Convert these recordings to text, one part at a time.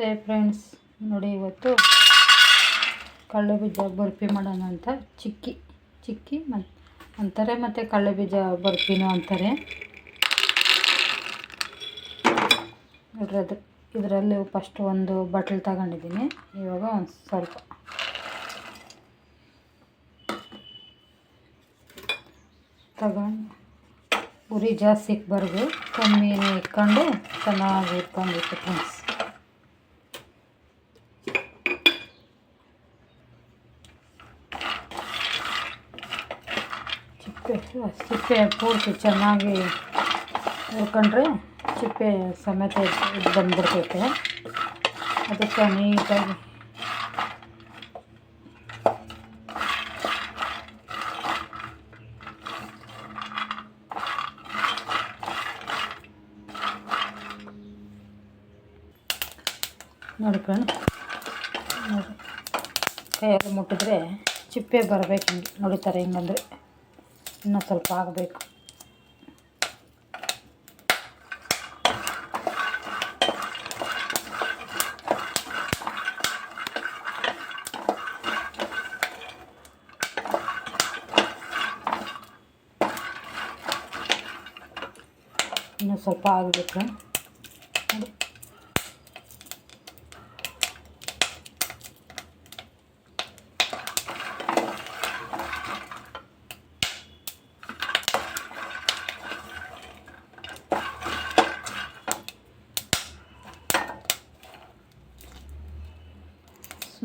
ನಮಸ್ತೆ ಫ್ರೆಂಡ್ಸ್. ನೋಡಿ ಇವತ್ತು ಕಳ್ಳೆ ಬೀಜ ಬರ್ಫಿ ಮಾಡೋಣ ಅಂತ. ಚಿಕ್ಕಿ ಚಿಕ್ಕಿ ಅಂತಾರೆ ಮತ್ತು ಕಳ್ಳೆ ಬೀಜ ಬರ್ಫಿನೂ ಅಂತಾರೆ. ನೋಡ್ರಿ ಅದು ಇದರಲ್ಲಿ ಫಸ್ಟ್ ಒಂದು ಬಟ್ಲು ತಗೊಂಡಿದ್ದೀನಿ. ಇವಾಗ ಒಂದು ಸ್ವಲ್ಪ. ತಗೊಂಡು ಉರಿ ಜಾಸ್ತಿ ಇಕ್ಬಾರ್ದು. ಕಮ್ಮಿ ಇಟ್ಕೊಂಡು ಚೆನ್ನಾಗಿ ಇಟ್ಕೊಂಡಿತ್ತು ಫ್ರೆಂಡ್ಸ್. ಚಿಪ್ಪೆ ಪೂರ್ತಿ ಚೆನ್ನಾಗಿ ಹುರ್ಕೊಂಡ್ರೆ ಸಿಪ್ಪೆ ಸಮೇತ ಬಂದ್ಬಿಡ್ತೈತೆ. ಅದಕ್ಕೆ ನೀಟಾಗಿ ನೋಡಿ ನೋಡಿ ಕೈಯಲ್ಲಿ ಮುಟ್ಟಿದ್ರೆ ಚಿಪ್ಪೆ ಬರಬೇಕು ಹಿಂಗೆ ನೋಡಿತಾರೆ ಹಿಂಗಂದ್ರೆ ಇನ್ನೂ ಸ್ವಲ್ಪ ಆಗಬೇಕು. ಇನ್ನೂ ಸ್ವಲ್ಪ ಆಗಬೇಕು.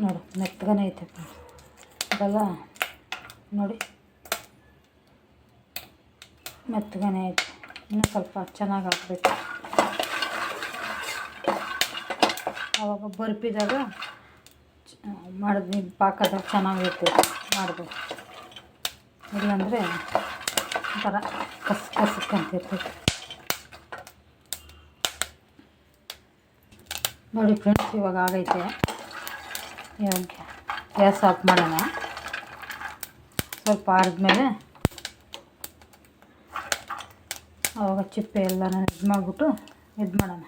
ನೋಡು, ಮೆತ್ತಗನೇ ಐತೆ ಅದೆಲ್ಲ ನೋಡಿ. ಮೆತ್ತಗನೇ ಐತೆ. ಇನ್ನೂ ಸ್ವಲ್ಪ ಚೆನ್ನಾಗಿ ಹಾಕ್ಬೇಕು. ಆವಾಗ ಬರ್ಪಿದಾಗ ಮಾಡಿದ್ವಿ ಪಾಕದಾಗ ಚೆನ್ನಾಗಿರ್ತೀವಿ ಮಾಡಬೇಕು ಇಲ್ಲಾಂದರೆ ಒಂಥರ ಕಸ್ ಕಸಕ್ಕಂತಿರ್ತೈತೆ ನೋಡಿ ಫ್ರೆಂಡ್ಸ್, ಇವಾಗ ಆಗೈತೆ. ಗ್ಯಾಸ್ ಆಫ್ ಮಾಡೋಣ. ಸ್ವಲ್ಪ ಆರಿದ್ಮೇಲೆ ಅವಾಗ ಚಿಪ್ಪೆ ಎಲ್ಲನ ಇದು ಮಾಡಿಬಿಟ್ಟು ಇದು ಮಾಡೋಣ.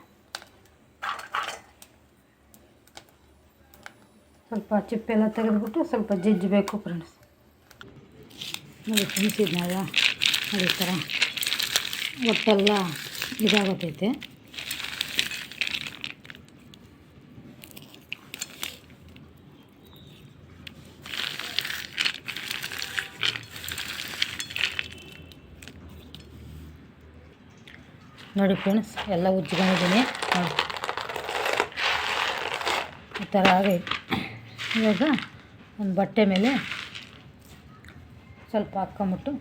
ಸ್ವಲ್ಪ ಚಿಪ್ಪೆ ಎಲ್ಲ ತೆಗೆದುಬಿಟ್ಟು ಸ್ವಲ್ಪ ಜಜ್ಜಬೇಕು ಫ್ರೆಂಡ್ಸ್ ನೋಡಿ ನೋಡಿ ಈ ಥರ. ಒಟ್ಟೆಲ್ಲ ಇದಾಗತೈತೆ ನೋಡಿ ಫ್ರೆಂಡ್ಸ್, ಎಲ್ಲ ಉಜ್ಕೊಂಡಿದ್ದೀನಿ. ನೋಡಿ. ಈ ಥರ ಆಗೈತೆ ಇವಾಗ ಒಂದು ಬಟ್ಟೆ ಮೇಲೆ ಸ್ವಲ್ಪ ಹಾಕ್ಕೊಂಬಿಟ್ಟು,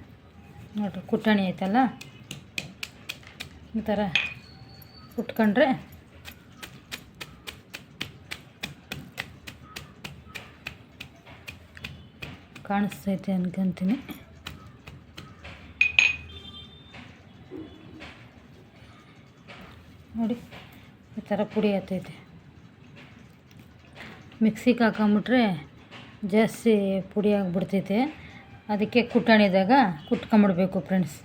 ನೋಡಿರಿ ಕುಟ್ಟಣಿ ಐತಲ್ಲ? ಈ ಥರ ಕುಟ್ಕೊಂಡ್ರೆ ಕಾಣಿಸ್ತೈತೆ ಅನ್ಕೊಂತೀನಿ. ನೋಡಿ, ಈ ಥರ ಪುಡಿ ಆಗ್ತೈತೆ. ಮಿಕ್ಸಿಗೆ ಹಾಕೊಂಬಿಟ್ರೆ ಜಾಸ್ತಿ ಪುಡಿ ಆಗಿಬಿಡ್ತೈತೆ. ಅದಕ್ಕೆ ಕುಟ್ಟಣಿದಾಗ ಕುಟ್ಕೊಂಬಿಡ್ಬೇಕು ಫ್ರೆಂಡ್ಸ್.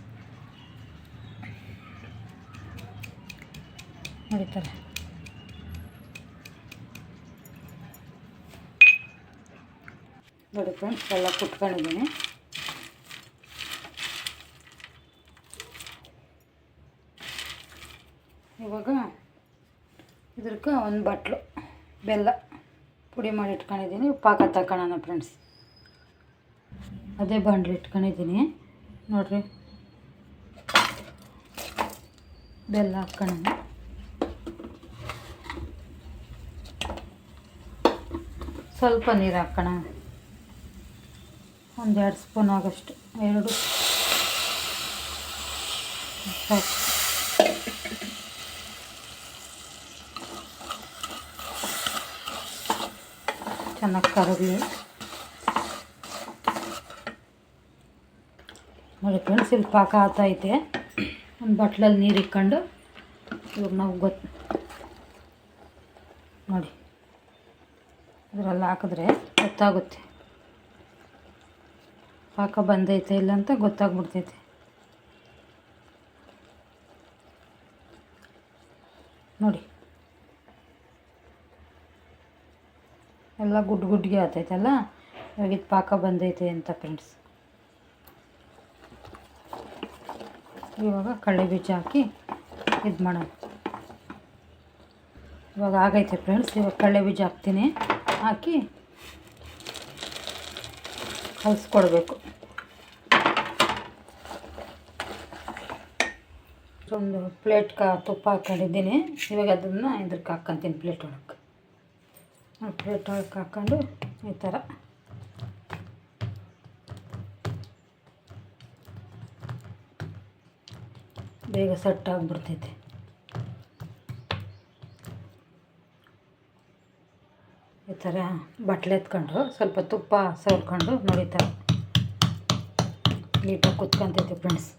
ನೋಡಿ ನೋಡಿ ಫ್ರೆಂಡ್ಸ್, ಎಲ್ಲ ಕುಟ್ಕೊಂಡಿದ್ದೀನಿ. ಇವಾಗ ಇದಕ್ಕೆ ಒಂದು ಬಟ್ಲು, ಬೆಲ್ಲ ಪುಡಿ ಮಾಡಿ ಇಟ್ಕೊಂಡಿದ್ದೀನಿ ಪಾಕ ತಗೊಳ್ಳೋಣ ಫ್ರೆಂಡ್ಸ್ ಅದೇ ಬಾಂಡ್ಲಿ ಇಟ್ಕೊಂಡಿದ್ದೀನಿ. ನೋಡಿರಿ. ಬೆಲ್ಲ ಹಾಕ್ಕೊಳ್ಳೋಣ. ಸ್ವಲ್ಪ ನೀರು ಹಾಕೋಣ ಒಂದೆರಡು ಸ್ಪೂನ್ ಆಗೋಷ್ಟು. ಎರಡು. ಚೆನ್ನಾಗಿ ಕರಗಲಿ ನೋಡಿ ಫ್ರೆಂಡ್ಸ್, ಇಲ್ಲಿ ಪಾಕ ಆಗ್ತೈತೆ ಒಂದು ಬಟ್ಲಲ್ಲಿ ನೀರು ಇಕ್ಕೊಂಡು ಇವಾಗ ನಾವು ಗೊತ್ತು ನೋಡಿ. ಇದರಲ್ಲಿ ಹಾಕಿದ್ರೆ ಗೊತ್ತಾಗುತ್ತೆ. ಪಾಕ ಬಂದೈತೆ ಇಲ್ಲ ಅಂತ ಗೊತ್ತಾಗ್ಬಿಡ್ತೈತೆ. ನೋಡಿ. ಎಲ್ಲ ಗುಡ್ ಗುಡ್ಗೆ ಆತೈತಲ್ಲ? ಇವಾಗ ಇದು ಪಾಕ ಬಂದೈತೆ ಅಂತ ಫ್ರೆಂಡ್ಸ್ ಇವಾಗ ಕಡಲೆ ಬೀಜ ಹಾಕಿ ಇದು ಮಾಡೋಣ. ಇವಾಗ ಆಗೈತೆ ಫ್ರೆಂಡ್ಸ್ ಇವಾಗ ಕಡಲೆ ಬೀಜ ಹಾಕ್ತೀನಿ. ಹಾಕಿ ಕಲಿಸ್ಕೊಡ್ಬೇಕು. ಒಂದು ಪ್ಲೇಟ್ ಕಾ ತುಪ್ಪ ಹಾಕೊಂಡಿದ್ದೀನಿ ಇವಾಗ ಅದನ್ನು ಇದ್ರಕ್ಕೆ ಹಾಕ್ಕೊಂತೀನಿ ಪ್ಲೇಟ್ ಒಳಗೆ. ಪ್ಲೇಟ್ ಒಳಗೆ ಹಾಕ್ಕೊಂಡು ಈ ಥರ. ಬೇಗ ಸೆಟ್ ಆಗಿಬಿಡ್ತೈತೆ. ಈ ಥರ ಬಟ್ಲೆ ಎತ್ಕೊಂಡು ಸ್ವಲ್ಪ ತುಪ್ಪ ಸವರ್ಕೊಂಡು ನೋಡಿ ನೀಟಾಗಿ ಕುತ್ಕೊಂತೈತೆ ಫ್ರೆಂಡ್ಸ್.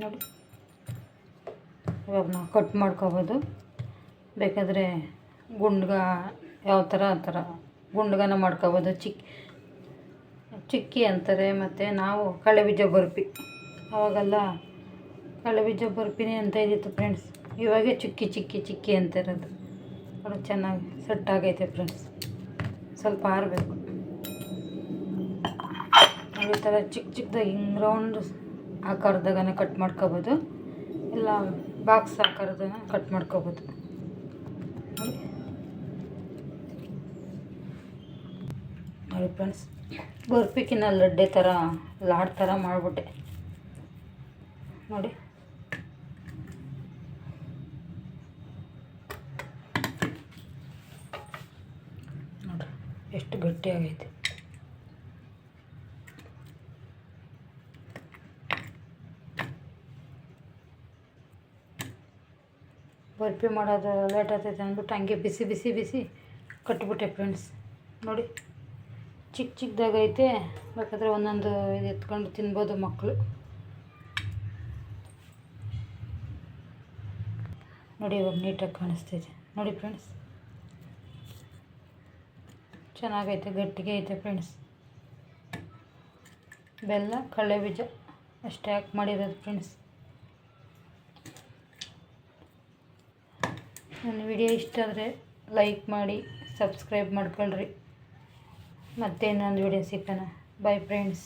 ನೋಡಿ. ಇವಾಗ ನಾವು ಕಟ್ ಮಾಡ್ಕೋಬೋದು. ಬೇಕಾದರೆ ಗುಂಡ್ಗ ಯಾವ ಥರ ಆ ಥರ ಗುಂಡ್ಗನ ಮಾಡ್ಕೋಬೋದು. ಚಿಕ್ಕ ಚಿಕ್ಕಿ ಅಂತಾರೆ ಮತ್ತು ನಾವು ಕಳೆಬೀಜ ಬರ್ಪಿ. ಅವಾಗೆಲ್ಲ ಕಳೆಬೀಜ ಬರ್ಫಿನೇ ಅಂತ ಇದ್ದಿತ್ತು ಫ್ರೆಂಡ್ಸ್ ಇವಾಗೆ ಚಿಕ್ಕಿ ಚಿಕ್ಕಿ ಚಿಕ್ಕಿ ಅಂತ ಇರೋದು. ಅದು ಚೆನ್ನಾಗಿ ಸೆಟ್ ಆಗೈತೆ ಫ್ರೆಂಡ್ಸ್ ಸ್ವಲ್ಪ ಆರಬೇಕು. ಈ ಥರ ಚಿಕ್ಕ ಚಿಕ್ಕದಾಗಿ ಹಿಂಗೆ ರೌಂಡ್ ಆಕಾರದಾಗನ ಕಟ್ ಮಾಡ್ಕೋಬೋದು. ಇಲ್ಲ ಬಾಕ್ಸ್ ಆಕಾರದಾಗ ಕಟ್ ಮಾಡ್ಕೋಬೋದು. ನೋಡಿ ನೋಡಿ ಫ್ರೆಂಡ್ಸ್ ಬರ್ಪಿಕ್ಕಿನ ಲಡ್ಡೆ ಥರ ಲಾಡ್ ಥರ ಮಾಡಿಬಿಟ್ಟೆ. ನೋಡಿ. ನೋಡಿರಿ ಎಷ್ಟು ಗಟ್ಟಿಯಾಗೈತೆ. ಬರ್ಫಿ ಮಾಡೋದು ಲೇಟ್ ಆಗ್ತೈತೆ ಅಂದ್ಬಿಟ್ಟು ಹಂಗೆ ಬಿಸಿ ಬಿಸಿ ಬಿಸಿ ಕಟ್ಬಿಟ್ಟೆ ಫ್ರೆಂಡ್ಸ್. ನೋಡಿ ಚಿಕ್ಕ ಚಿಕ್ಕದಾಗೈತೆ ಬೇಕಾದ್ರೆ ಒಂದೊಂದು ಇದು ಎತ್ಕೊಂಡು ತಿನ್ಬೋದು ಮಕ್ಕಳು ನೋಡಿ, ಇವಾಗ ನೀಟಾಗಿ ಕಾಣಿಸ್ತೈತೆ. ನೋಡಿ ಫ್ರೆಂಡ್ಸ್. ಚೆನ್ನಾಗೈತೆ, ಗಟ್ಟಿಗೆ ಐತೆ ಫ್ರೆಂಡ್ಸ್. ಬೆಲ್ಲ, ಕಡಲೆ ಬೀಜ, ಅಷ್ಟೇ ಹಾಕಿ ಮಾಡಿರೋದು ಫ್ರೆಂಡ್ಸ್. ನನ್ನ ವಿಡಿಯೋ ಇಷ್ಟ ಆದರೆ ಲೈಕ್ ಮಾಡಿ ಸಬ್ಸ್ಕ್ರೈಬ್ ಮಾಡ್ಕೊಳ್ರಿ. ಮತ್ತೆ ಇನ್ನೊಂದು ವಿಡಿಯೋ ಸಿಗ್ತಾನೆ ಬೈ ಫ್ರೆಂಡ್ಸ್